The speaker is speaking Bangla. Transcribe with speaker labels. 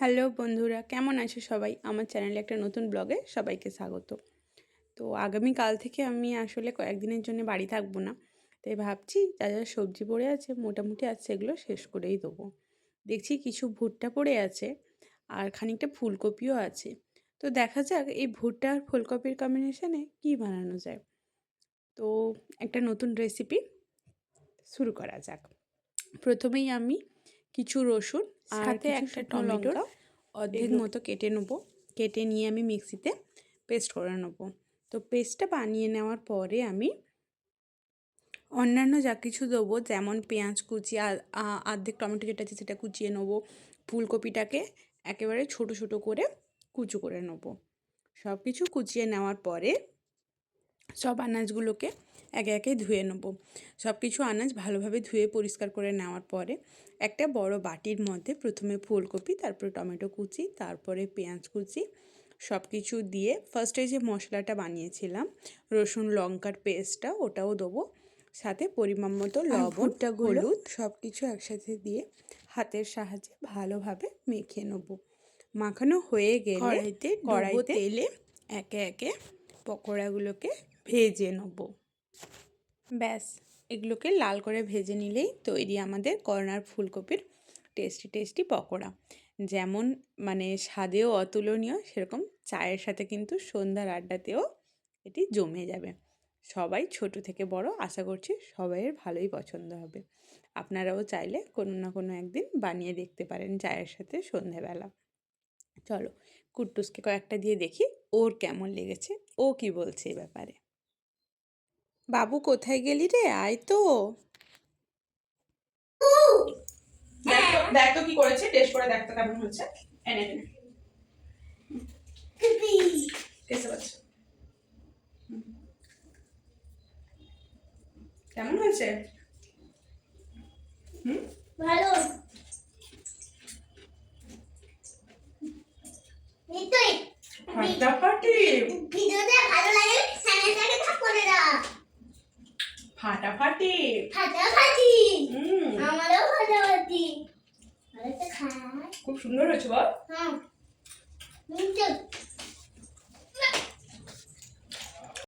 Speaker 1: হ্যালো বন্ধুরা, কেমন আছো সবাই? আমার চ্যানেলে একটা নতুন ব্লগে সবাইকে স্বাগত। তো আগামীকাল থেকে আমি আসলে কয়েকদিনের জন্য বাড়ি থাকব না, তাই ভাবছি যা যা সবজি পড়ে আছে, মোটামুটি আজ সেগুলো শেষ করেই দেবো। দেখছি কিছু ভুট্টা পড়ে আছে আর খানিকটা ফুলকপিও আছে। তো দেখা যাক এই ভুট্টা আর ফুলকপির কম্বিনেশনে কী বানানো যায়। তো একটা নতুন রেসিপি শুরু করা যাক। প্রথমেই আমি কিছু রসুন আর
Speaker 2: একটা
Speaker 1: শুকনো
Speaker 2: টমেটো
Speaker 1: অর্ধেক মতো কেটে নেব। কেটে নিয়ে আমি মিক্সিতে পেস্ট করে নেব। তো পেস্টটা বানিয়ে নেওয়ার পরে আমি অন্যান্য যা কিছু দেবো যেমন পেঁয়াজ কুচি অর্ধেক টমেটো যেটা আছে সেটা কুচিয়ে নেব। ফুলকপিটাকে একেবারে ছোট ছোট করে কুচু করে নেব। সব কিছু কুচিয়ে নেওয়ার পরে সব আনাজগুলোকে একে একে ধুয়ে নেব। সব কিছু আনাজ ভালোভাবে ধুয়ে পরিষ্কার করে নেওয়ার পরে একটা বড় বাটির মধ্যে প্রথমে ফুলকপি তারপরে টমেটো কুচি তারপরে পেঁয়াজ কুচি সব কিছু দিয়ে ফার্স্টে যে মশলাটা বানিয়েছিলাম রসুন লঙ্কার পেস্টটা ওটাও দেবো। সাথে পরিমাণ মতো
Speaker 2: আর
Speaker 1: লবণ
Speaker 2: ভুট্টাগুলো?
Speaker 1: হলুদ সব কিছু একসাথে দিয়ে হাতের সাহায্যে ভালোভাবে মেখে নেব। মাখানো হয়ে গেলে
Speaker 2: কড়াইতে
Speaker 1: কড়াইতে তেলে একে একে পকোড়াগুলোকে ভেজে নেব। ব্যাস, এগুলোকে লাল করে ভেজে নিলেই তৈরি আমাদের করোনার ফুলকপির টেস্টি টেস্টি পকোড়া। যেমন মানে স্বাদেও অতুলনীয়, সেরকম চায়ের সাথে কিন্তু সন্ধ্যার আড্ডাতেও এটি জমে যাবে। সবাই ছোট থেকে বড়, আশা করছি সবাইয়ের ভালোই পছন্দ হবে। আপনারাও চাইলে কোনো না কোনো একদিন বানিয়ে দেখতে পারেন চায়ের সাথে সন্ধেবেলা। চলো, কুট্টুসকে কয়েকটা দিয়ে দেখি, ওর কেমন লেগেছে, ও কি বলছে এ ব্যাপারে। বাবু কোথায় গেলি রে? আয় তো।
Speaker 2: দেখ তো কি করেছে টেস্ট করে দেখ তো কেমন হচ্ছে এনে এনে কেসে পাচ্ছে কেমন হয়েছে? হুম?
Speaker 3: ভালো। ভিডিওটা ভালো লাগে চ্যানেলটাকে
Speaker 2: ফাটাফাটি।
Speaker 3: ফাটাফাটি।
Speaker 2: হুম।
Speaker 3: আমারও ফাটাফাটি।
Speaker 2: খুব সুন্দর হয়েছে বল।
Speaker 3: হ্যাঁ।